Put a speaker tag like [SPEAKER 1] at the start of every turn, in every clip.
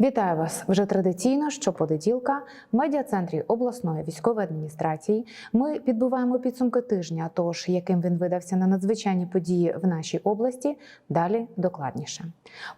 [SPEAKER 1] Вітаю вас вже традиційно. Щопонеділка в медіа-центрі обласної військової адміністрації ми підбиваємо підсумки тижня. Тож яким він видався на надзвичайні події в нашій області, далі докладніше.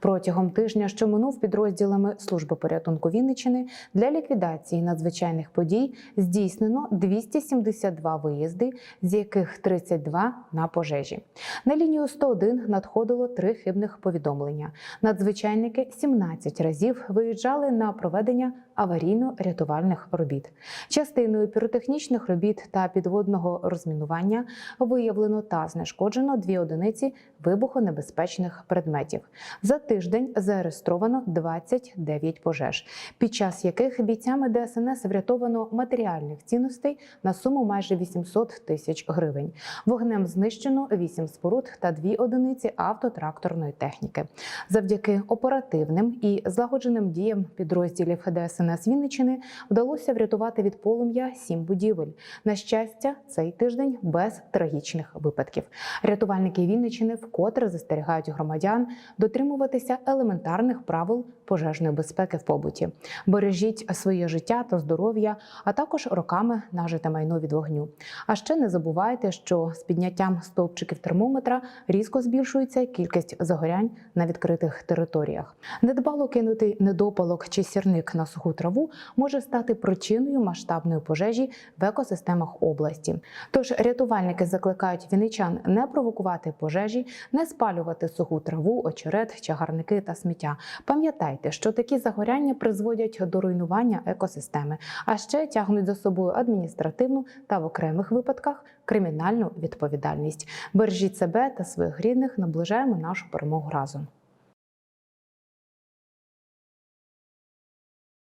[SPEAKER 1] Протягом тижня, що минув підрозділами служби порятунку Вінниччини для ліквідації надзвичайних подій здійснено 272 виїзди, з яких 32 на пожежі. На лінію 101 надходило три хибних повідомлення. Надзвичайники 17 разів виїжджали на проведення аварійно-рятувальних робіт. Частиною піротехнічних робіт та підводного розмінування виявлено та знешкоджено дві одиниці вибухонебезпечних предметів. За тиждень зареєстровано 29 пожеж, під час яких бійцями ДСНС врятовано матеріальних цінностей на суму майже 800 тисяч гривень. Вогнем знищено 8 споруд та дві одиниці автотракторної техніки. Завдяки оперативним і злагодженим діям підрозділів ДСНС Вінниччини вдалося врятувати від полум'я сім будівель. На щастя, цей тиждень без трагічних випадків. Рятувальники Вінниччини вкотре застерігають громадян дотримуватися елементарних правил пожежної безпеки в побуті. Бережіть своє життя та здоров'я, а також роками нажите майно від вогню. А ще не забувайте, що з підняттям стовпчиків термометра різко збільшується кількість загорянь на відкритих територіях. Недбало кинутий недопалок чи сірник на суху траву може стати причиною масштабної пожежі в екосистемах області. Тож рятувальники закликають віничан не провокувати пожежі, не спалювати суху траву, очерет, чагарники та сміття. Пам'ятайте, що такі загоряння призводять до руйнування екосистеми, а ще тягнуть за собою адміністративну та в окремих випадках кримінальну відповідальність. Бережіть себе та своїх рідних, наближаємо нашу перемогу разом.